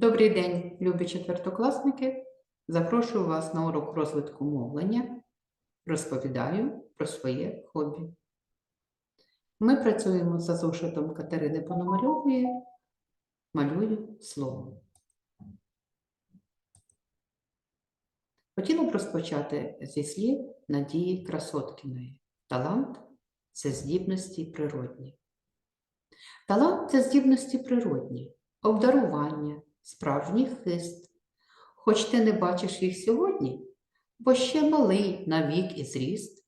Добрий день, любі четвертокласники. Запрошую вас на урок розвитку мовлення. Розповідаю про своє хобі. Ми працюємо за зошитом Катерини Пономарьової. Малюю слово. Хотіла б розпочати зі слів Надії Красоткіної. Талант це здібності природні. Талант це здібності природні, обдарування, справжній хист. Хоч ти не бачиш їх сьогодні, бо ще малий на вік і зріст,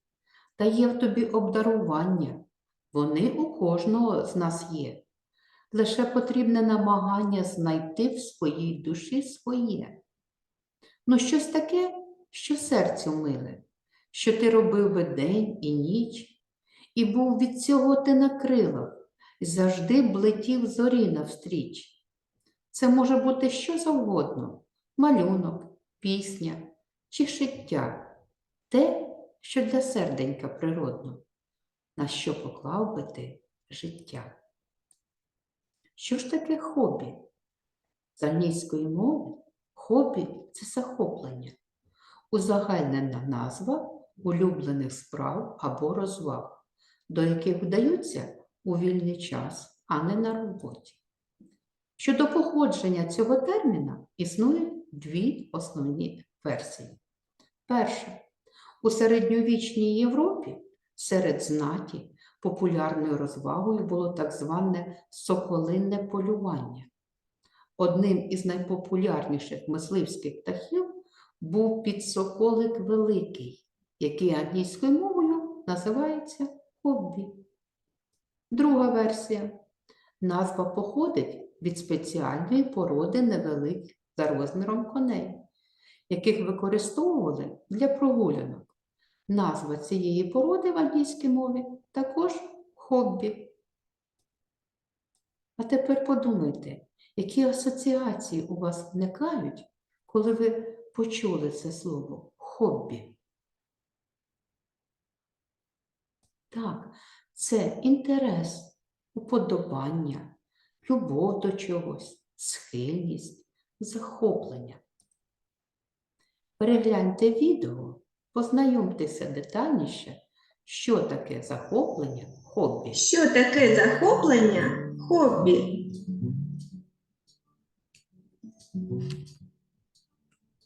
та є в тобі обдарування, вони у кожного з нас є. Лише потрібне намагання знайти в своїй душі своє. Ну, щось таке, що серцю миле, що ти робив би день і ніч, і був від цього ти на крилах, завжди б летів зорі навстріч. Це може бути що завгодно малюнок, пісня чи шиття, те, що для серденька природно, на що поклав би ти життя. Що ж таке хобі? З англійської мови хобі це захоплення, узагальнена назва улюблених справ або розваг, до яких вдаються у вільний час, а не на роботі. Щодо походження цього терміна існує дві основні версії. Перша. У середньовічній Європі серед знаті популярною розвагою було так зване соколинне полювання. Одним із найпопулярніших мисливських птахів був підсоколик великий, який англійською мовою називається хоббі. Друга версія. Назва походить від спеціальної породи невеликих за розміром коней, яких використовували для прогулянок. Назва цієї породи в англійській мові також хобі. А тепер подумайте, які асоціації у вас виникають, коли ви почули це слово хобі? Так, це інтерес, уподобання, любов до чогось, схильність, захоплення. Перегляньте відео, познайомтеся детальніше, що таке захоплення хобі. Що таке захоплення? Хобі.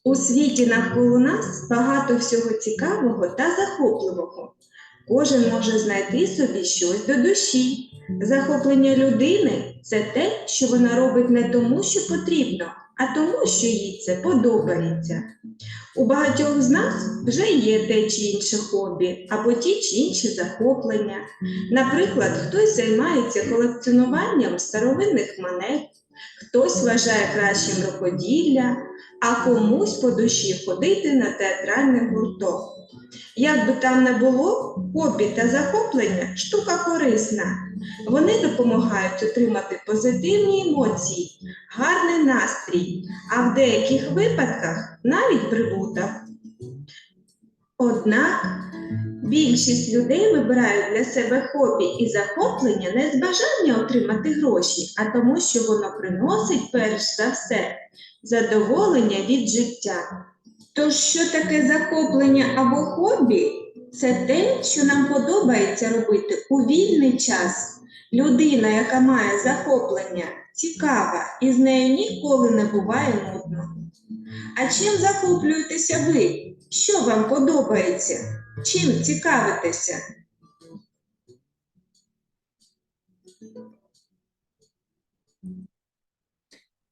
У світі навколо нас багато всього цікавого та захопливого. Кожен може знайти собі щось до душі. Захоплення людини це те, що вона робить не тому, що потрібно, а тому, що їй це подобається. У багатьох з нас вже є те чи інше хобі або ті чи інші захоплення. Наприклад, хтось займається колекціонуванням старовинних монет, хтось вважає кращим рукоділля, а комусь по душі ходити на театральний гурток. Як би там не було, хобі та захоплення штука корисна. Вони допомагають отримати позитивні емоції, гарний настрій, а в деяких випадках навіть прибуток. Однак більшість людей вибирають для себе хобі і захоплення не з бажання отримати гроші, а тому, що воно приносить перш за все задоволення від життя. Тож, що таке захоплення або хобі? Це те, що нам подобається робити у вільний час. Людина, яка має захоплення, цікава і з нею ніколи не буває нудно. А чим захоплюєтеся ви? Що вам подобається? Чим цікавитеся?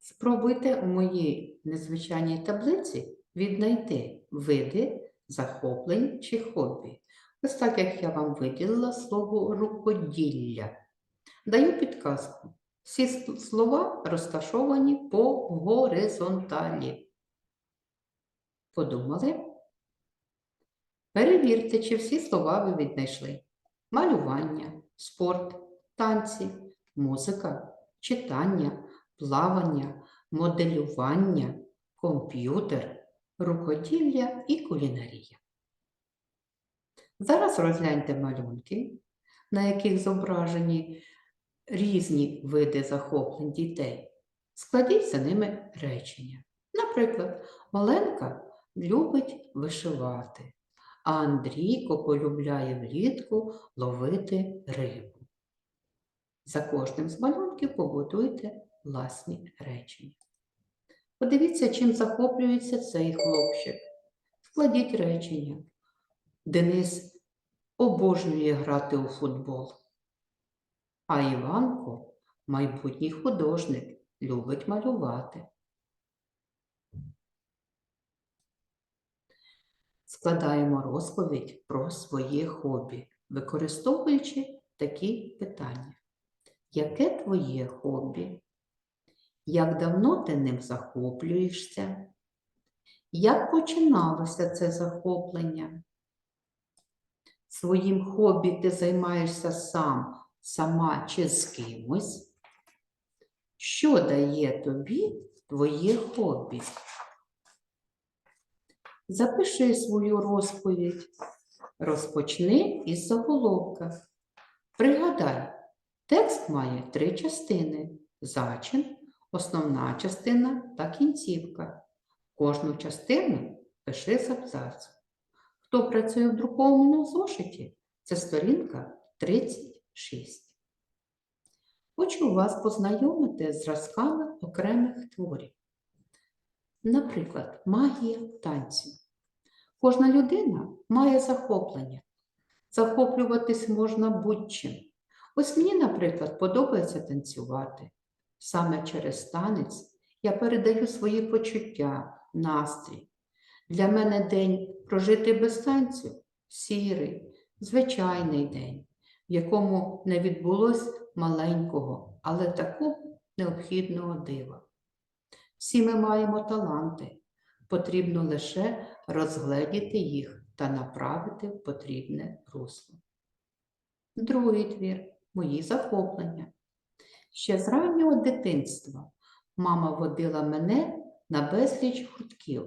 Спробуйте у моїй незвичайній таблиці віднайти види захоплень чи хобі. Ось так, як я вам виділила слово рукоділля. Даю підказку. Всі слова розташовані по горизонталі. Подумали? Перевірте, чи всі слова ви віднайшли. Малювання, спорт, танці, музика, читання, плавання, моделювання, комп'ютер, рукоділля і кулінарія. Зараз розгляньте малюнки, на яких зображені різні види захоплень дітей. Складіть за ними речення. Наприклад, Оленка любить вишивати, а Андрійко полюбляє влітку ловити рибу. За кожним з малюнків побудуйте власні речення. Подивіться, чим захоплюється цей хлопчик. Складіть речення. Денис обожнює грати у футбол. А Іванко, майбутній художник, любить малювати. Складаємо розповідь про своє хобі, використовуючи такі питання. Яке твоє хобі? Як давно ти ним захоплюєшся? Як починалося це захоплення? Своїм хобі ти займаєшся сам, сама чи з кимось? Що дає тобі твоє хобі? Запиши свою розповідь. Розпочни із заголовка. Пригадай, текст має три частини: зачин, основна частина та кінцівка. Кожну частину пиши з абзацу. Хто працює в друкованому зошиті? Це сторінка 36. Хочу вас познайомити з зразками окремих творів. Наприклад, магія танцю. Кожна людина має захоплення. Захоплюватись можна будь-чим. Ось мені, наприклад, подобається танцювати. Саме через танець я передаю свої почуття, настрій. Для мене день прожити без танцю сірий, звичайний день, в якому не відбулось маленького, але такого необхідного дива. Всі ми маємо таланти, потрібно лише розгледіти їх та направити в потрібне русло. Другий твір мої захоплення. Ще з раннього дитинства мама водила мене на безліч гуртків,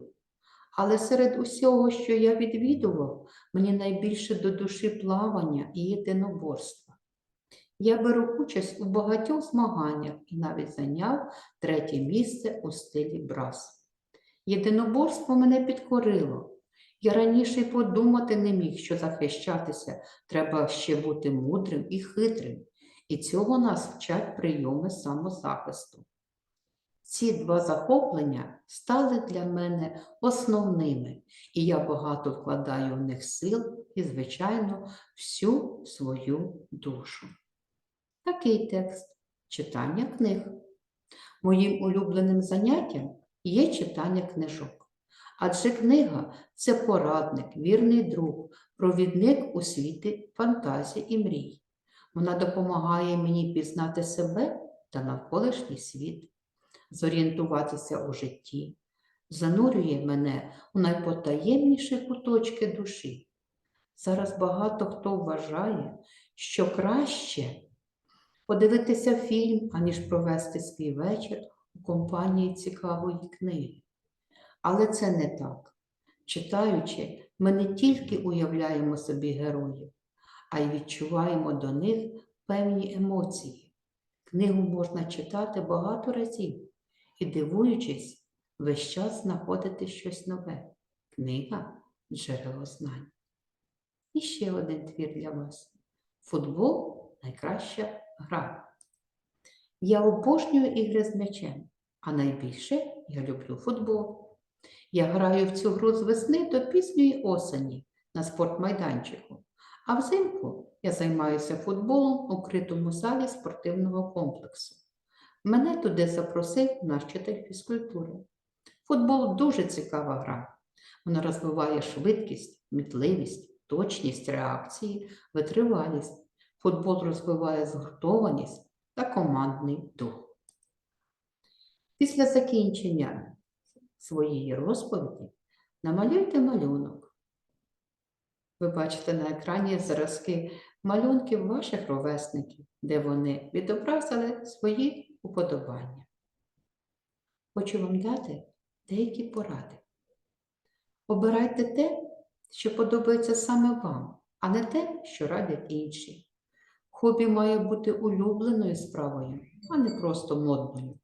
але серед усього, що я відвідував, мені найбільше до душі плавання і єдиноборства. Я беру участь у багатьох змаганнях і навіть зайняв третє місце у стилі брас. Єдиноборство мене підкорило. Я раніше й подумати не міг, що захищатися треба ще бути мудрим і хитрим, і цього нас вчать прийоми самозахисту. Ці два захоплення стали для мене основними, і я багато вкладаю в них сил і, звичайно, всю свою душу. Такий текст читання книг. Моїм улюбленим заняттям є читання книжок. Адже книга це порадник, вірний друг, провідник у світі фантазій і мрій. Вона допомагає мені пізнати себе та навколишній світ, зорієнтуватися у житті, занурює мене у найпотаємніші куточки душі. Зараз багато хто вважає, що краще подивитися фільм, аніж провести свій вечір у компанії цікавої книги. Але це не так. Читаючи, ми не тільки уявляємо собі героїв, а й відчуваємо до них певні емоції. Книгу можна читати багато разів і, дивуючись, весь час знаходити щось нове. Книга джерело знань. І ще один твір для вас. Футбол найкраща гра. Я обожнюю ігри з м'ячем, а найбільше я люблю футбол. Я граю в цю гру з весни до пізньої осені на спортмайданчику, а взимку я займаюся футболом у критому залі спортивного комплексу. Мене туди запросив наш вчитель фізкультури. Футбол дуже цікава гра. Вона розвиває швидкість, мітливість, точність реакції, витривалість. Футбол розвиває згуртованість та командний дух. Після закінчення своєї розповіді намалюйте малюнок. Ви бачите на екрані зразки малюнків ваших ровесників, де вони відобразили свої уподобання. Хочу вам дати деякі поради. Обирайте те, що подобається саме вам, а не те, що радять інші. Хобі має бути улюбленою справою, а не просто модною.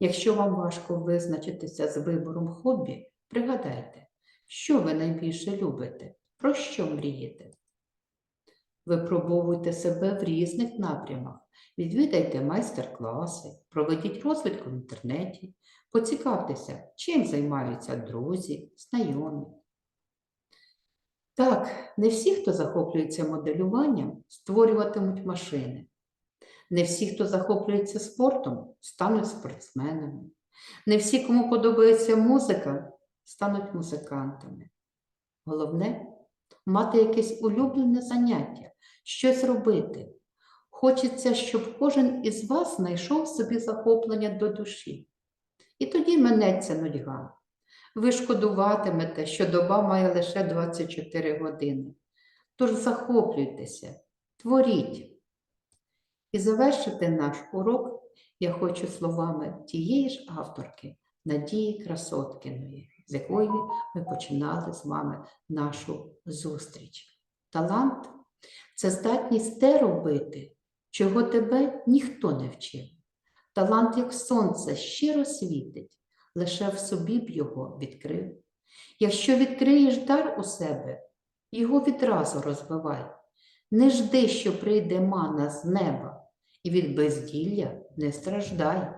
Якщо вам важко визначитися з вибором хобі, пригадайте, що ви найбільше любите, про що мрієте. Випробовуйте себе в різних напрямах, відвідайте майстер-класи, проведіть розвідку в інтернеті, поцікавтеся, чим займаються друзі, знайомі. Так, не всі, хто захоплюється моделюванням, створюватимуть машини. Не всі, хто захоплюється спортом, стануть спортсменами. Не всі, кому подобається музика, стануть музикантами. Головне мати якесь улюблене заняття, щось робити. Хочеться, щоб кожен із вас знайшов собі захоплення до душі. І тоді минеться нудьга. Ви шкодуватимете, що доба має лише 24 години. Тож захоплюйтеся, творіть. І завершити наш урок я хочу словами тієї ж авторки Надії Красоткіної, з якої ми починали з вами нашу зустріч. Талант це здатність те робити, чого тебе ніхто не вчив. Талант, як сонце, щиро світить, лише в собі б його відкрив. Якщо відкриєш дар у себе, його відразу розвивай. Не жди, що прийде мана з неба, і від безділля не страждай.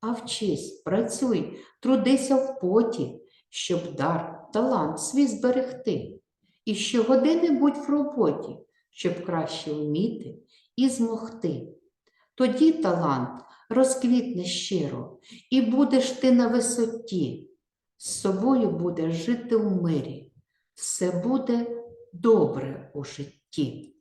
А вчись, працюй, трудися в поті, щоб дар, талант свій зберегти. І щогодини будь в роботі, щоб краще вміти і змогти. Тоді талант розквітне щиро, і будеш ти на висоті, з собою будеш жити в мирі, все буде добре у житті.